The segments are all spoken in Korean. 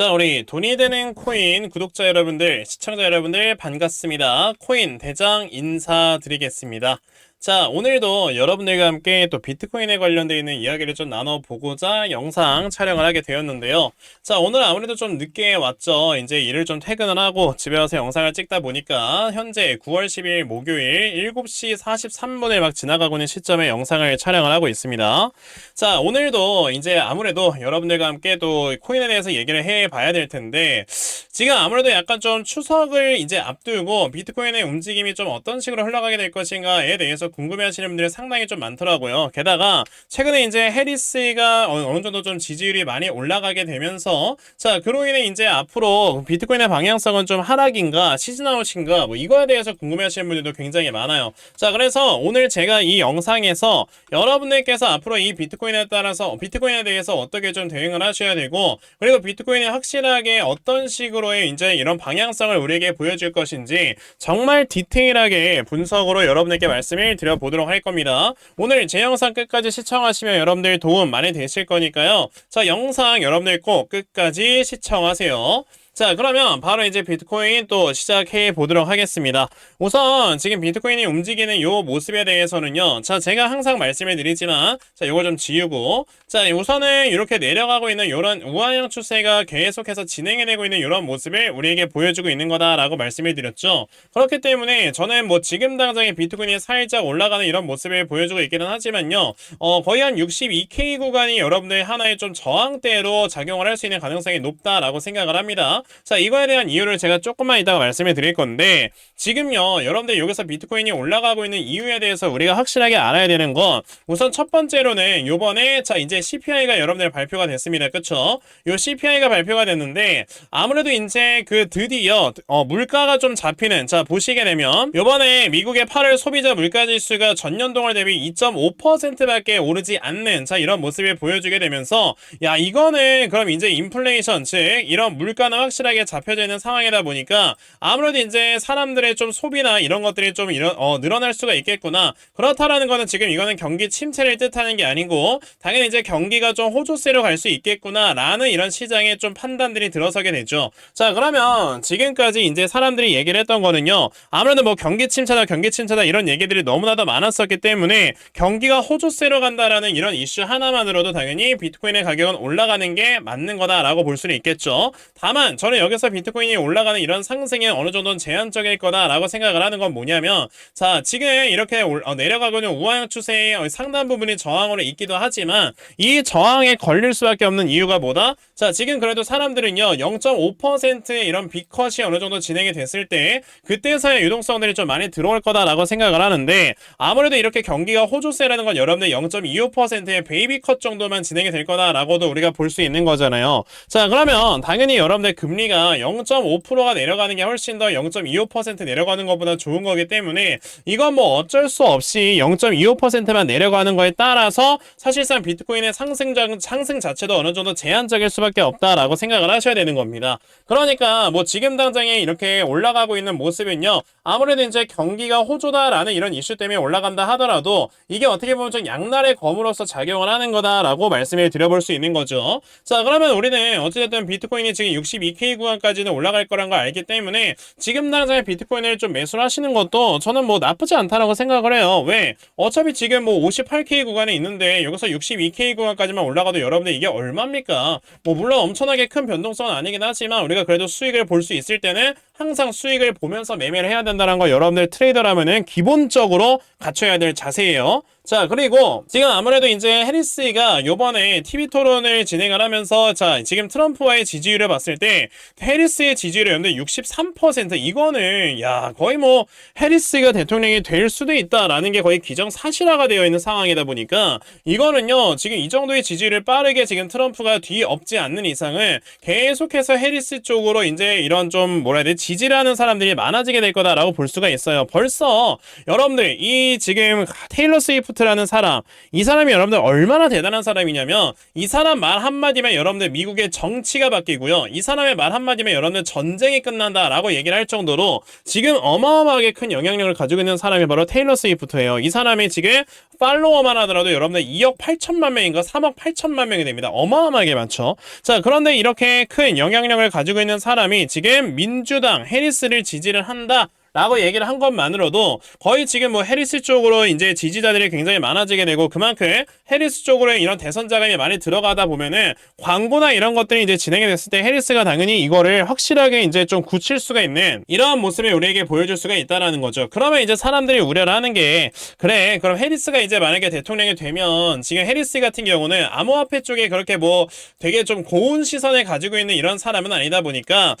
자, 우리 돈이 되는 코인 구독자 여러분들, 시청자 여러분들 반갑습니다. 코인 대장 인사드리겠습니다. 자, 오늘도 여러분들과 함께 또 비트코인에 관련되어 있는 이야기를 좀 나눠보고자 영상 촬영을 하게 되었는데요. 자, 오늘 아무래도 좀 늦게 왔죠. 이제 일을 좀 퇴근을 하고 집에 와서 영상을 찍다 보니까 현재 9월 10일 목요일 7시 43분을 막 지나가고 있는 시점에 영상을 촬영을 하고 있습니다. 자, 오늘도 이제 아무래도 여러분들과 함께 또 코인에 대해서 얘기를 해 봐야 될 텐데, 지금 아무래도 약간 좀 추석을 이제 앞두고 비트코인의 움직임이 좀 어떤 식으로 흘러가게 될 것인가에 대해서 궁금해 하시는 분들이 상당히 좀 많더라고요. 게다가 최근에 이제 해리스가 어느 어느 정도 좀 지지율이 많이 올라가게 되면서, 자, 그로 인해 이제 앞으로 비트코인의 방향성은 좀 하락인가, 시즌아웃인가, 뭐 이거에 대해서 궁금해 하시는 분들도 굉장히 많아요. 자, 그래서 오늘 제가 이 영상에서 여러분들께서 앞으로 이 비트코인에 따라서 비트코인에 대해서 어떻게 좀 대응을 하셔야 되고 그리고 비트코인이 확실하게 어떤 식으로의 이제 이런 방향성을 우리에게 보여줄 것인지 정말 디테일하게 분석으로 여러분에게 말씀을 드려보도록 할 겁니다. 오늘 제 영상 끝까지 시청하시면 여러분들 도움 많이 되실 거니까요. 자, 영상 여러분들 꼭 끝까지 시청하세요. 자, 그러면 바로 이제 비트코인 또 시작해 보도록 하겠습니다. 우선 지금 비트코인이 움직이는 요 모습에 대해서는요. 자, 제가 항상 말씀을 드리지만 자, 요거 좀 지우고 자, 우선은 이렇게 내려가고 있는 요런 우하형 추세가 계속해서 진행이 되고 있는 이런 모습을 우리에게 보여주고 있는 거다라고 말씀을 드렸죠. 그렇기 때문에 저는 뭐 지금 당장에 비트코인이 살짝 올라가는 이런 모습을 보여주고 있기는 하지만요. 어, 거의 한 62K 구간이 여러분들 하나의 좀 저항대로 작용을 할 수 있는 가능성이 높다라고 생각을 합니다. 자, 이거에 대한 이유를 제가 조금만 이따가 말씀을 드릴 건데, 지금요, 여러분들 여기서 비트코인이 올라가고 있는 이유에 대해서 우리가 확실하게 알아야 되는 건, 우선 첫 번째로는 요번에, 자, 이제 CPI가 여러분들 발표가 됐습니다. 그쵸? 요 CPI가 발표가 됐는데, 아무래도 이제 그 드디어, 어, 물가가 좀 잡히는, 자, 보시게 되면, 요번에 미국의 8월 소비자 물가 지수가 전년 동월 대비 2.5%밖에 오르지 않는, 자, 이런 모습을 보여주게 되면서, 야, 이거는 그럼 이제 인플레이션, 즉, 이런 물가는 확실하게 잡혀져 있는 상황이다 보니까 아무래도 이제 사람들의 좀 소비나 이런 것들이 좀 이런 어, 늘어날 수가 있겠구나. 그렇다라는 거는 지금 이거는 경기 침체를 뜻하는 게 아니고 당연히 이제 경기가 좀 호조세로 갈 수 있겠구나라는 이런 시장의 좀 판단들이 들어서게 되죠. 자, 그러면 지금까지 이제 사람들이 얘기를 했던 거는요. 아무래도 뭐 경기 침체다 경기 침체다 이런 얘기들이 너무나도 많았었기 때문에 경기가 호조세로 간다라는 이런 이슈 하나만으로도 당연히 비트코인의 가격은 올라가는 게 맞는 거다라고 볼 수는 있겠죠. 다만 저는 여기서 비트코인이 올라가는 이런 상승이 어느 정도는 제한적일 거다라고 생각을 하는 건 뭐냐면 자 지금 이렇게 올- 어, 내려가고 있는 우하형 추세의 어, 상당 부분이 저항으로 있기도 하지만 이 저항에 걸릴 수밖에 없는 이유가 뭐다? 자 지금 그래도 사람들은요 0.5%의 이런 빅컷이 어느 정도 진행이 됐을 때 그때서야 유동성들이 좀 많이 들어올 거다라고 생각을 하는데 아무래도 이렇게 경기가 호조세라는 건 여러분들 0.25%의 베이비 컷 정도만 진행이 될 거다라고도 우리가 볼 수 있는 거잖아요. 자 그러면 당연히 여러분들 금 리가 0.5%가 내려가는 게 훨씬 더 0.25% 내려가는 것보다 좋은 거기 때문에 이건 뭐 어쩔 수 없이 0.25%만 내려가는 거에 따라서 사실상 비트코인의 상승, 자- 상승 자체도 어느 정도 제한적일 수밖에 없다라고 생각을 하셔야 되는 겁니다. 그러니까 뭐 지금 당장에 이렇게 올라가고 있는 모습은요. 아무래도 이제 경기가 호조다라는 이런 이슈 때문에 올라간다 하더라도 이게 어떻게 보면 좀 양날의 검으로서 작용을 하는 거다라고 말씀을 드려볼 수 있는 거죠. 자, 그러면 우리는 어찌됐든 비트코인이 지금 62K 구간까지는 올라갈 거란 걸 알기 때문에 지금 당장에 비트코인을 좀 매수를 하시는 것도 저는 뭐 나쁘지 않다라고 생각을 해요. 왜? 어차피 지금 뭐 58K 구간에 있는데 여기서 62K 구간까지만 올라가도 여러분들 이게 얼마입니까? 뭐 물론 엄청나게 큰 변동성은 아니긴 하지만 우리가 그래도 수익을 볼 수 있을 때는 항상 수익을 보면서 매매를 해야 된다는 거 여러분들 트레이더라면은 기본적으로 갖춰야 될 자세예요. 자, 그리고 지금 아무래도 이제 해리스가 요번에 TV 토론을 진행을 하면서 자, 지금 트럼프와의 지지율을 봤을 때 해리스의 지지율이 연대 63% 이거는 야, 거의 뭐 해리스가 대통령이 될 수도 있다라는 게 거의 기정사실화가 되어 있는 상황이다 보니까 이거는요. 지금 이 정도의 지지율을 빠르게 지금 트럼프가 뒤엎지 않는 이상은 계속해서 해리스 쪽으로 이제 이런 좀 뭐라 해야 되지? 지지를 하는 사람들이 많아지게 될 거다라고 볼 수가 있어요. 벌써 여러분들 이 지금 테일러 스위프트 스위프트라는 사람. 이 사람이 여러분들 얼마나 대단한 사람이냐면 이 사람 말 한마디면 여러분들 미국의 정치가 바뀌고요. 이 사람의 말 한마디면 여러분들 전쟁이 끝난다라고 얘기를 할 정도로 지금 어마어마하게 큰 영향력을 가지고 있는 사람이 바로 테일러 스위프트예요. 이 사람이 지금 팔로워만 하더라도 여러분들 2억 8천만 명인가 3억 8천만 명이 됩니다. 어마어마하게 많죠. 자 그런데 이렇게 큰 영향력을 가지고 있는 사람이 지금 민주당 해리스를 지지를 한다 라고 얘기를 한 것만으로도 거의 지금 뭐 해리스 쪽으로 이제 지지자들이 굉장히 많아지게 되고 그만큼 해리스 쪽으로 이런 대선 자금이 많이 들어가다 보면은 광고나 이런 것들이 이제 진행이 됐을 때 해리스가 당연히 이거를 확실하게 이제 좀 굳힐 수가 있는 이러한 모습을 우리에게 보여줄 수가 있다라는 거죠. 그러면 이제 사람들이 우려를 하는 게 그래 그럼 해리스가 이제 만약에 대통령이 되면 지금 해리스 같은 경우는 암호화폐 쪽에 그렇게 뭐 되게 좀 고운 시선을 가지고 있는 이런 사람은 아니다 보니까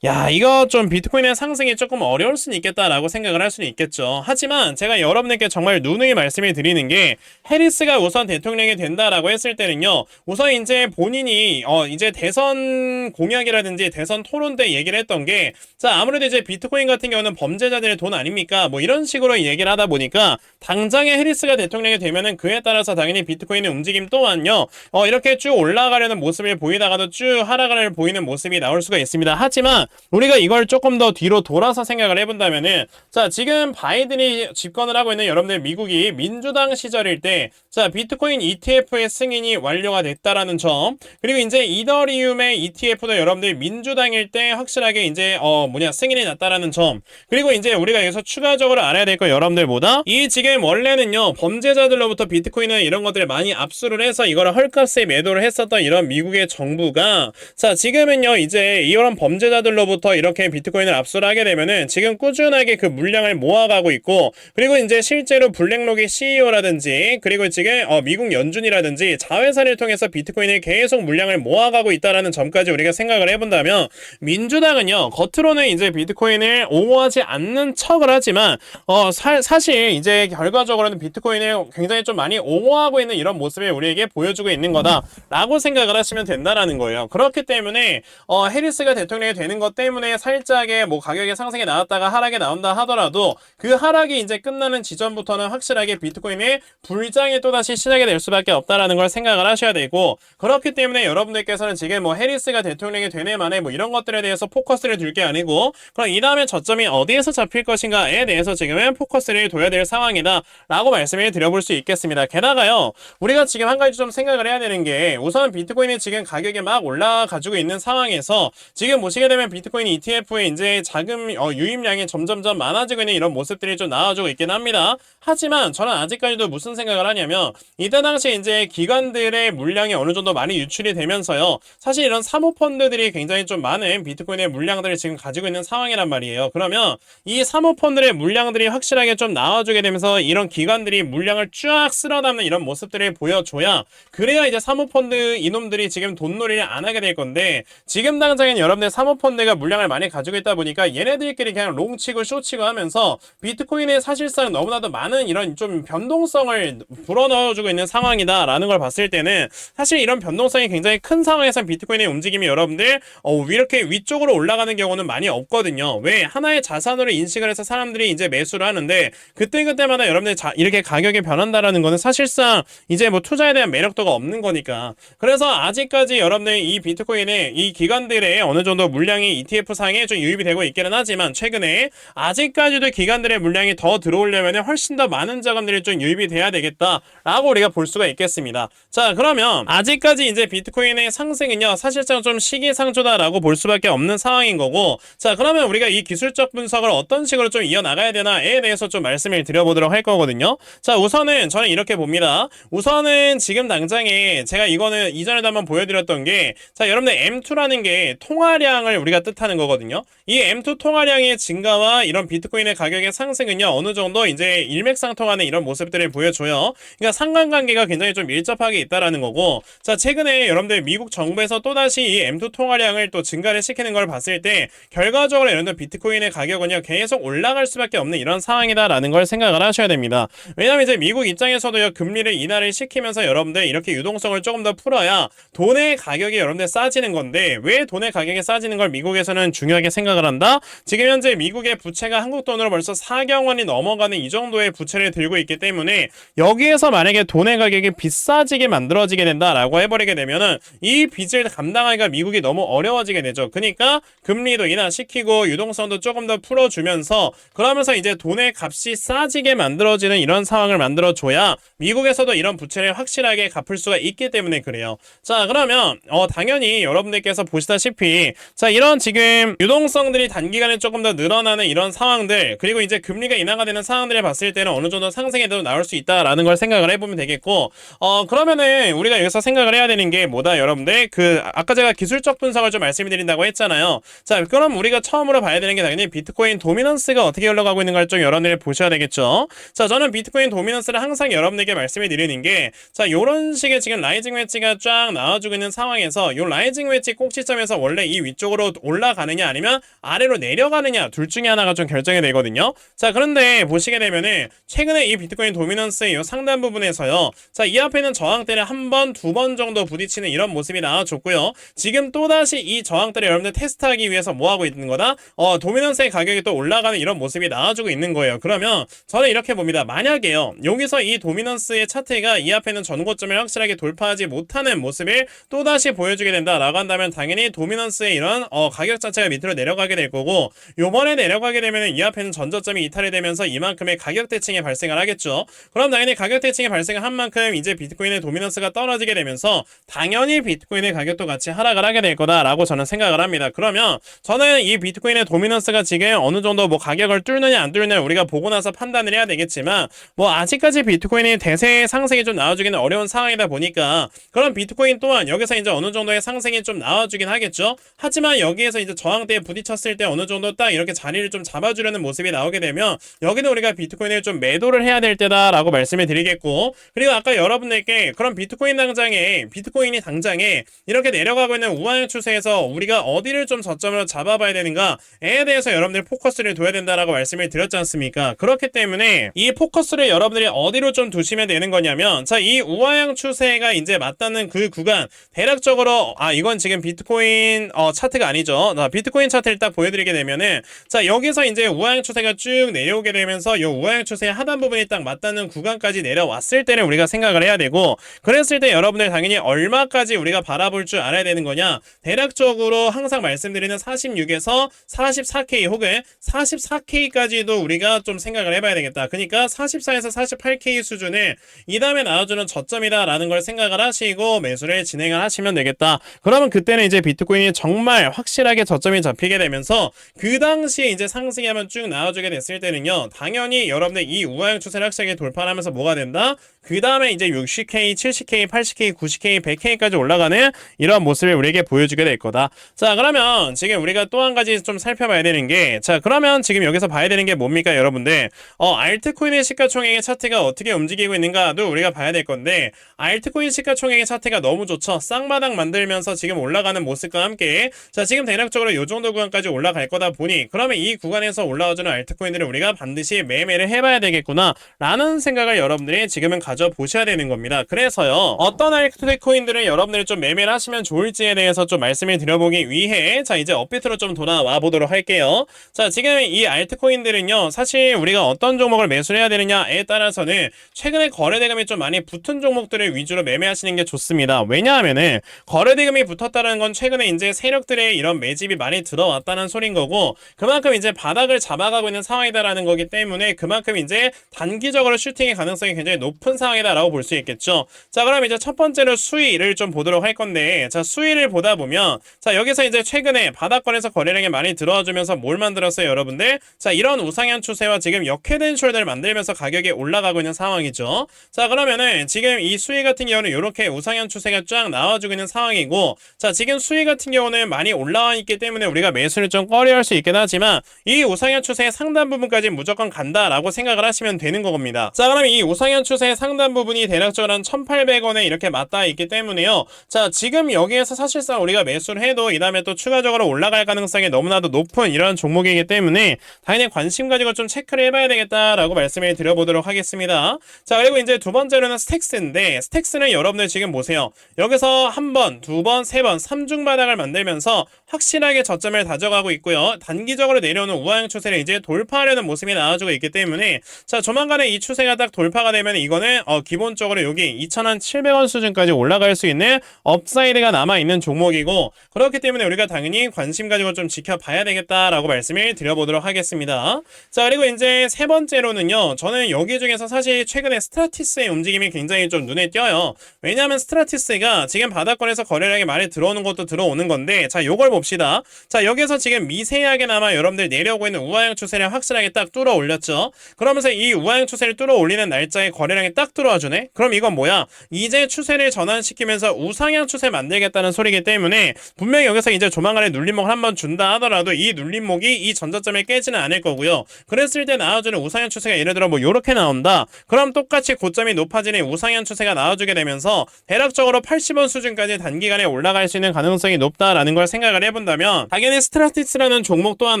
야 이거 좀 비트코인의 상승이 조금 어려울 수는 있겠다라고 생각을 할 수는 있겠죠. 하지만 제가 여러분들께 정말 누누이 말씀을 드리는 게 해리스가 우선 대통령이 된다라고 했을 때는요. 우선 이제 본인이 어 이제 대선 공약이라든지 대선 토론 때 얘기를 했던 게 자 아무래도 이제 비트코인 같은 경우는 범죄자들의 돈 아닙니까? 뭐 이런 식으로 얘기를 하다 보니까 당장에 해리스가 대통령이 되면은 그에 따라서 당연히 비트코인의 움직임 또한요. 어 이렇게 쭉 올라가려는 모습을 보이다가도 쭉 하락을 보이는 모습이 나올 수가 있습니다. 하지만 우리가 이걸 조금 더 뒤로 돌아서 생각을 해본다 면은 자 지금 바이든이 집권을 하고 있는 여러분들 미국이 민주당 시절일 때 자 비트코인 ETF의 승인이 완료가 됐다라는 점 그리고 이제 이더리움의 ETF도 여러분들 민주당일 때 확실하게 이제 어 뭐냐 승인이 났다라는 점 그리고 이제 우리가 여기서 추가적으로 알아야 될 거 여러분들 보다 이 지금 원래는요 범죄자들로부터 비트코인은 이런 것들을 많이 압수를 해서 이거를 헐값에 매도를 했었던 이런 미국의 정부가 자 지금은요 이제 이런 범죄자들로부터 이렇게 비트코인을 압수를 하게 되면은 지금 꾸준 하게 그 물량을 모아가고 있고 그리고 이제 실제로 블랙록의 CEO라든지 그리고 지금 어, 미국 연준이라든지 자회사를 통해서 비트코인을 계속 물량을 모아가고 있다라는 점까지 우리가 생각을 해본다면 민주당은요 겉으로는 이제 비트코인을 옹호하지 않는 척을 하지만 어 사, 사실 이제 결과적으로는 비트코인을 굉장히 좀 많이 옹호하고 있는 이런 모습을 우리에게 보여주고 있는 거다라고 생각을 하시면 된다라는 거예요. 그렇기 때문에 어 해리스가 대통령이 되는 것 때문에 살짝의 뭐 가격의 상승이 나왔다가 하락 이 나온다 하더라도 그 하락이 이제 끝나는 지점부터는 확실하게 비트코인의 불장이 또다시 시작이 될 수밖에 없다라는 걸 생각을 하셔야 되고 그렇기 때문에 여러분들께서는 지금 뭐 해리스가 대통령이 되네 만에 뭐 이런 것들에 대해서 포커스를 둘 게 아니고 그럼 이 다음에 저점이 어디에서 잡힐 것인가에 대해서 지금은 포커스를 둬야 될 상황이다 라고 말씀을 드려볼 수 있겠습니다. 게다가요 우리가 지금 한 가지 좀 생각을 해야 되는 게 우선 비트코인이 지금 가격이 막 올라가지고 있는 상황에서 지금 보시게 되면 비트코인 ETF에 이제 자금 어, 유입량이 점점점 많아지고 있는 이런 모습들이 좀 나와주고 있긴 합니다. 하지만 저는 아직까지도 무슨 생각을 하냐면 이때 당시 이제 기관들의 물량이 어느 정도 많이 유출이 되면서요. 사실 이런 사모펀드들이 굉장히 좀 많은 비트코인의 물량들을 지금 가지고 있는 상황이란 말이에요. 그러면 이 사모펀드의 물량들이 확실하게 좀 나와주게 되면서 이런 기관들이 물량을 쫙 쓸어담는 이런 모습들을 보여줘야 그래야 이제 사모펀드 이놈들이 지금 돈놀이를 안 하게 될 건데 지금 당장엔 여러분들 사모펀드가 물량을 많이 가지고 있다 보니까 얘네들끼리 그냥 롱치 고 쇼치고 하면서 비트코인에 사실상 너무나도 많은 이런 좀 변동성을 불어넣어주고 있는 상황이다라는 걸 봤을 때는 사실 이런 변동성이 굉장히 큰 상황에서 비트코인의 움직임이 여러분들 어, 이렇게 위쪽으로 올라가는 경우는 많이 없거든요. 왜 하나의 자산으로 인식을 해서 사람들이 이제 매수를 하는데 그때 그때마다 여러분들 자, 이렇게 가격이 변한다라는 거는 사실상 이제 뭐 투자에 대한 매력도가 없는 거니까 그래서 아직까지 여러분들 이 비트코인의 이 기관들의 어느 정도 물량이 ETF 상에 좀 유입이 되고 있기는 하지만 최근에 아직까지도 기관들의 물량이 더 들어오려면 훨씬 더 많은 자금들이 좀 유입이 돼야 되겠다라고 우리가 볼 수가 있겠습니다. 자 그러면 아직까지 이제 비트코인의 상승은요 사실상 좀 시기상조다라고 볼 수밖에 없는 상황인 거고 자 그러면 우리가 이 기술적 분석을 어떤 식으로 좀 이어나가야 되나에 대해서 좀 말씀을 드려보도록 할 거거든요. 자 우선은 저는 이렇게 봅니다. 우선은 지금 당장에 제가 이거는 이전에도 한번 보여드렸던 게 자 여러분들 M2라는 게 통화량을 우리가 뜻하는 거거든요. 이 M2 통화량의 증가 와 이런 비트코인의 가격의 상승은요 어느 정도 이제 일맥상통하는 이런 모습들을 보여줘요. 그러니까 상관관계가 굉장히 좀 밀접하게 있다라는 거고 자 최근에 여러분들 미국 정부에서 또다시 이 M2 통화량을 또 증가를 시키는 걸 봤을 때 결과적으로 여러분들 비트코인의 가격은요 계속 올라갈 수밖에 없는 이런 상황이다라는 걸 생각을 하셔야 됩니다. 왜냐면 이제 미국 입장에서도요 금리를 인하를 시키면서 여러분들 이렇게 유동성을 조금 더 풀어야 돈의 가격이 여러분들 싸지는 건데 왜 돈의 가격이 싸지는 걸 미국 미국에서는 중요하게 생각을 한다. 지금 현재 미국 의 부채가 한국 돈으로 벌써 4경 원이 넘어가는 이 정도의 부채를 들고 있기 때문에 여기에서 만약에 돈의 가격이 비싸지게 만들어지게 된다라고 해버리게 되면은 이 빚을 감당하기가 미국이 너무 어려워지게 되죠. 그러니까 금리도 인하시키고 유동성도 조금 더 풀어주면서 그러면서 이제 돈의 값이 싸지게 만들어지는 이런 상황을 만들어줘야 미국에서도 이런 부채를 확실하게 갚을 수가 있기 때문에 그래요. 자 그러면 어 당연히 여러분들께서 보시다시피 자 이런 지금 유동성들이 단기간에 조금 더 늘어나는 이런 상황들 그리고 이제 금리가 인하가 되는 상황들을 봤을 때는 어느 정도 상승에도 나올 수 있다라는 걸 생각을 해보면 되겠고 어 그러면은 우리가 여기서 생각을 해야 되는 게 뭐다 여러분들? 그 아까 제가 기술적 분석을 좀 말씀드린다고 했잖아요. 자 그럼 우리가 처음으로 봐야 되는 게 당연히 비트코인 도미넌스가 어떻게 흘러가고 있는가를 좀 여러분들이 보셔야 되겠죠? 자 저는 비트코인 도미넌스를 항상 여러분들에게 말씀을 드리는 게자 요런 식의 지금 라이징 웨지가 쫙 나와주고 있는 상황에서 요 라이징 웨지 꼭지점에서 원래 이 위쪽으로 올라가느냐 아니면 아래로 내려가느냐 둘 중에 하나가 좀 결정이 되거든요. 자 그런데 보시게 되면은 최근에 이 비트코인 도미넌스의 요 상단 부분에서요. 자 이 앞에는 저항대를 한 번, 두 번 정도 부딪히는 이런 모습이 나와줬고요. 지금 또다시 이 저항대를 여러분들 테스트하기 위해서 뭐 하고 있는 거다? 어 도미넌스의 가격이 또 올라가는 이런 모습이 나와주고 있는 거예요. 그러면 저는 이렇게 봅니다. 만약에요. 여기서 이 도미넌스의 차트가 이 앞에는 전고점을 확실하게 돌파하지 못하는 모습을 또다시 보여주게 된다라고 한다면 당연히 도미넌스의 이런 어 가격 자체가 밑으로 내려가게 될 거고 요번에 내려 가게 되면 이 앞에는 전저점이 이탈이 되면서 이만큼의 가격 대칭이 발생을 하겠죠. 그럼 당연히 가격 대칭이 발생한 만큼 이제 비트코인의 도미넌스가 떨어지게 되면서 당연히 비트코인의 가격도 같이 하락을 하게 될 거다라고 저는 생각을 합니다. 그러면 저는 이 비트코인의 도미넌스가 지금 어느 정도 뭐 가격을 뚫느냐 안 뚫느냐 우리가 보고 나서 판단을 해야 되겠지만 뭐 아직까지 비트코인이 대세 상승이 좀 나와주기는 어려운 상황이다 보니까 그럼 비트코인 또한 여기서 이제 어느 정도의 상승이 좀 나와주긴 하겠죠. 하지만 여기에서 이제 저항대에 부딪혔을 때 어느 정도 딱 이렇게 자리를 좀 잡아주려는 모습이 나오게 되면 여기는 우리가 비트코인을 좀 매도를 해야 될 때다라고 말씀을 드리겠고 그리고 아까 여러분들께 그럼 비트코인 당장에 비트코인이 당장에 이렇게 내려가고 있는 우하형 추세에서 우리가 어디를 좀 저점으로 잡아봐야 되는가에 대해서 여러분들 포커스를 둬야 된다라고 말씀을 드렸지 않습니까? 그렇기 때문에 이 포커스를 여러분들이 어디로 좀 두시면 되는 거냐면 자 이 우하형 추세가 이제 맞닿는 그 구간 대략적으로 아 이건 지금 비트코인 어 차트가 아니죠. 자, 비트코인 차트를 딱 보여드리게 되면은 자 여기서 이제 우하형 추세가 쭉 내려오게 되면서 이 우하형 추세의 하단 부분이 딱 맞닿는 구간까지 내려왔을 때를 우리가 생각을 해야 되고 그랬을 때 여러분들 당연히 얼마까지 우리가 바라볼 줄 알아야 되는 거냐 대략적으로 항상 말씀드리는 46에서 44K 혹은 44K까지도 우리가 좀 생각을 해봐야 되겠다. 그러니까 44에서 48K 수준을 이 다음에 나와주는 저점이다라는 걸 생각을 하시고 매수를 진행을 하시면 되겠다. 그러면 그때는 이제 비트코인이 정말 확실하게 저점이 잡히게 되면서 그 당시에 이제 상승이 한번 쭉 나와주게 됐을 때는요. 당연히 여러분들 이 우하형 추세를 확실하게 돌파하면서 뭐가 된다? 그 다음에 이제 60K, 70K, 80K, 90K, 100K까지 올라가는 이런 모습을 우리에게 보여주게 될 거다. 자, 그러면 지금 우리가 또 한 가지 좀 살펴봐야 되는 게, 자, 그러면 지금 여기서 봐야 되는 게 뭡니까, 여러분들? 어, 알트코인의 시가총액의 차트가 어떻게 움직이고 있는가도 우리가 봐야 될 건데, 알트코인 시가총액의 차트가 너무 좋죠. 쌍바닥 만들면서 지금 올라가는 모습과 함께, 자, 지금 대략적으로 이 정도 구간까지 올라갈 거다 보니, 그러면 이 구간에서 올라와주는 알트코인들을 우리가 반드시 매매를 해봐야 되겠구나, 라는 생각을 여러분들이 지금은 가져 보셔야 되는 겁니다. 그래서요, 어떤 알트코인들을 여러분들이 좀 매매를 하시면 좋을지에 대해서 좀 말씀을 드려보기 위해, 자, 이제 업비트로 좀 돌아와 보도록 할게요. 자, 지금 이 알트코인들은요, 사실 우리가 어떤 종목을 매수를 해야 되느냐에 따라서는 최근에 거래대금이 좀 많이 붙은 종목들을 위주로 매매하시는 게 좋습니다. 왜냐하면은 거래대금이 붙었다는 건 최근에 이제 세력들의 이런 매집이 많이 들어왔다는 소린 거고, 그만큼 이제 바닥을 잡아가고 있는 상황이다라는 거기 때문에 그만큼 이제 단기적으로 슈팅의 가능성이 굉장히 높은 상황이다라고 볼 수 있겠죠. 자, 그럼 이제 첫 번째로 수위를 좀 보도록 할 건데, 자, 수위를 보다 보면, 자, 여기서 이제 최근에 바닥권에서 거래량이 많이 들어와 주면서 뭘 만들었어요, 여러분들? 자, 이런 우상향 추세와 지금 역회된 숄더를 만들면서 가격이 올라가고 있는 상황이죠. 자, 그러면은 지금 이 수위 같은 경우는 이렇게 우상향 추세가 쫙 나와주고 있는 상황이고, 자, 지금 수위 같은 경우는 많이 올라와 있기 때문에 우리가 매수를 좀 꺼려할 수 있긴 하지만, 이 우상향 추세의 상단 부분까지 무조건 간다라고 생각을 하시면 되는 겁니다. 자, 그럼 이 우상향 추세의 상단 부분이 대략적으로 한 1,800원에 이렇게 맞닿아 있기 때문에요. 자, 지금 여기에서 사실상 우리가 매수를 해도 이 다음에 또 추가적으로 올라갈 가능성이 너무나도 높은 이런 종목이기 때문에 당연히 관심 가지고 좀 체크를 해봐야 되겠다라고 말씀을 드려보도록 하겠습니다. 자, 그리고 이제 두 번째로는 스택스인데 스택스는 여러분들 지금 보세요. 여기서 한 번, 두 번, 세 번, 삼중 바닥을 만들면서 확실하게 저점을 다져가고 있고요. 단기적으로 내려 오는 우하형 추세를 이제 돌파하려는 모습이 나와주고 있기 때문에 자 조만간에 이 추세가 딱 돌파가 되면 이거는 어, 기본적으로 여기 2,700원 수준까지 올라갈 수 있는 업사이드가 남아 있는 종목이고 그렇기 때문에 우리가 당연히 관심 가지고 좀 지켜봐야 되겠다라고 말씀을 드려보도록 하겠습니다. 자 그리고 이제 세 번째로는요. 저는 여기 중에서 사실 최근에 스트라티스의 움직임이 굉장히 좀 눈에 띄어요. 왜냐하면 스트라티스가 지금 바닥권에서 거래량이 많이 들어오는 것도 들어오는 건데 자 요걸 봅시다. 자 여기서 지금 미세하게나마 여러분들 내려오고 있는 우하형 추세를 확실하게 딱 뚫어 올렸죠. 그러면서 이 우하형 추세를 뚫어 올리는 날짜에 거래량이 딱 들어와 주네. 그럼 이건 뭐야? 이제 추세를 전환시키면서 우상향 추세 만들겠다는 소리기 때문에 분명히 여기서 이제 조만간에 눌림목을 한번 준다 하더라도 이 눌림목이 이 전저점을 깨지는 않을 거고요. 그랬을 때 나와주는 우상향 추세가 예를 들어 뭐 요렇게 나온다. 그럼 똑같이 고점이 높아지는 우상향 추세가 나와주게 되면서 대략적으로 80원 수준까지 단기간에 올라갈 수 있는 가능성이 높다라는 걸 생각을 해본다면 당연히 스트라티스라는 종목 또한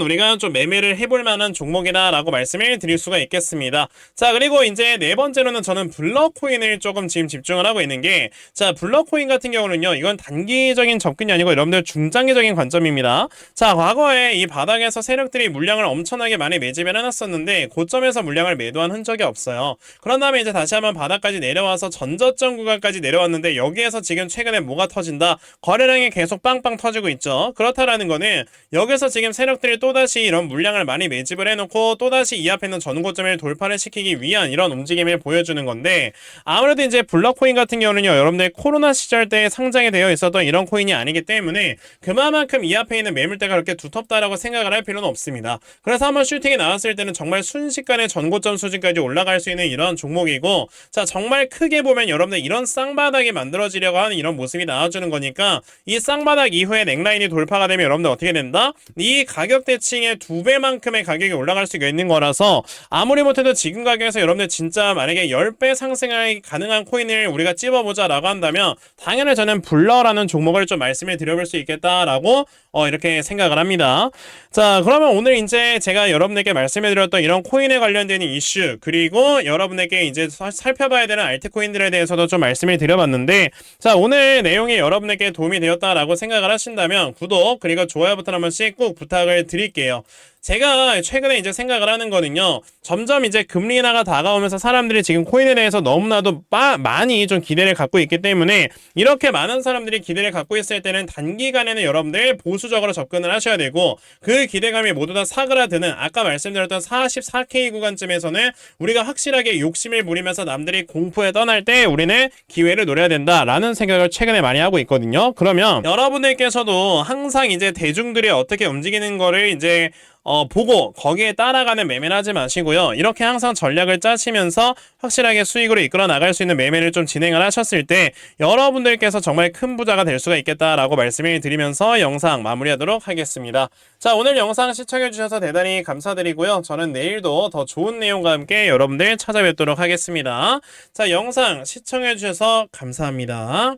우리가 좀 매매를 해볼 만한 종목이다 라고 말씀을 드릴 수가 있겠습니다. 자 그리고 이제 네 번째로는 저는 블러코인을 조금 지금 집중을 하고 있는 게 자 블러코인 같은 경우는요 이건 단기적인 접근이 아니고 여러분들 중장기적인 관점입니다. 자 과거에 이 바닥에서 세력들이 물량을 엄청나게 많이 매집을 해놨었는데 고점에서 물량을 매도한 흔적이 없어요. 그런 다음에 이제 다시 한번 바닥까지 내려와서 전저점 구간까지 내려왔는데 여기에서 지금 최근에 뭐가 터진다 거래량이 계속 빵빵 터지고 있죠. 그렇다라는 거는 여기서 지금 세력들이 또다시 이런 물량을 많이 매집을 해놓고 또다시 이 앞에 있는 전고점을 돌파를 시키기 위한 이런 움직임을 보여주는 건데 아무래도 이제 블럭코인 같은 경우는요 여러분들 코로나 시절 때 상장이 되어 있었던 이런 코인이 아니기 때문에 그만큼 이 앞에 있는 매물대가 그렇게 두텁다라고 생각을 할 필요는 없습니다. 그래서 한번 슈팅이 나왔을 때는 정말 순식간에 전고점 수준까지 올라갈 수 있는 이런 종목이고 자 정말 크게 보면 여러분들 이런 쌍바닥이 만들어지려고 하는 이런 모습이 나와주는 거니까 이 쌍바닥 이후에 넥라인이 돌파가 되면 여러분들 어떻게 된다? 이 가격 대칭의 두 배만큼의 가격이 올라갈 수가 있는 거라서 아무리 못해도 지금 가격에서 여러분들 진짜 만약에 10배 상승이 가능한 코인을 우리가 찝어보자라고 한다면 당연히 저는 블러라는 종목을 좀 말씀을 드려볼 수 있겠다라고 어, 이렇게 생각을 합니다. 자, 그러면 오늘 이제 제가 여러분에게 말씀해드렸던 이런 코인에 관련되는 이슈, 그리고 여러분에게 이제 사- 살펴봐야 되는 알트코인들에 대해서도 좀 말씀을 드려봤는데, 자, 오늘 내용이 여러분에게 도움이 되었다라고 생각을 하신다면, 구독, 그리고 좋아요 버튼 한 번씩 꼭 부탁을 드릴게요. 제가 최근에 이제 생각을 하는 거는요. 점점 이제 금리 인하가 다가오면서 사람들이 지금 코인에 대해서 너무나도 빠, 많이 좀 기대를 갖고 있기 때문에 이렇게 많은 사람들이 기대를 갖고 있을 때는 단기간에는 여러분들 보수적으로 접근을 하셔야 되고 그 기대감이 모두 다 사그라드는 아까 말씀드렸던 44K 구간쯤에서는 우리가 확실하게 욕심을 부리면서 남들이 공포에 떠날 때 우리는 기회를 노려야 된다라는 생각을 최근에 많이 하고 있거든요. 그러면 여러분들께서도 항상 이제 대중들이 어떻게 움직이는 거를 이제 어, 보고 거기에 따라가는 매매를 하지 마시고요. 이렇게 항상 전략을 짜시면서 확실하게 수익으로 이끌어 나갈 수 있는 매매를 좀 진행을 하셨을 때 여러분들께서 정말 큰 부자가 될 수가 있겠다라고 말씀을 드리면서 영상 마무리하도록 하겠습니다. 자, 오늘 영상 시청해주셔서 대단히 감사드리고요. 저는 내일도 더 좋은 내용과 함께 여러분들 찾아뵙도록 하겠습니다. 자, 영상 시청해주셔서 감사합니다.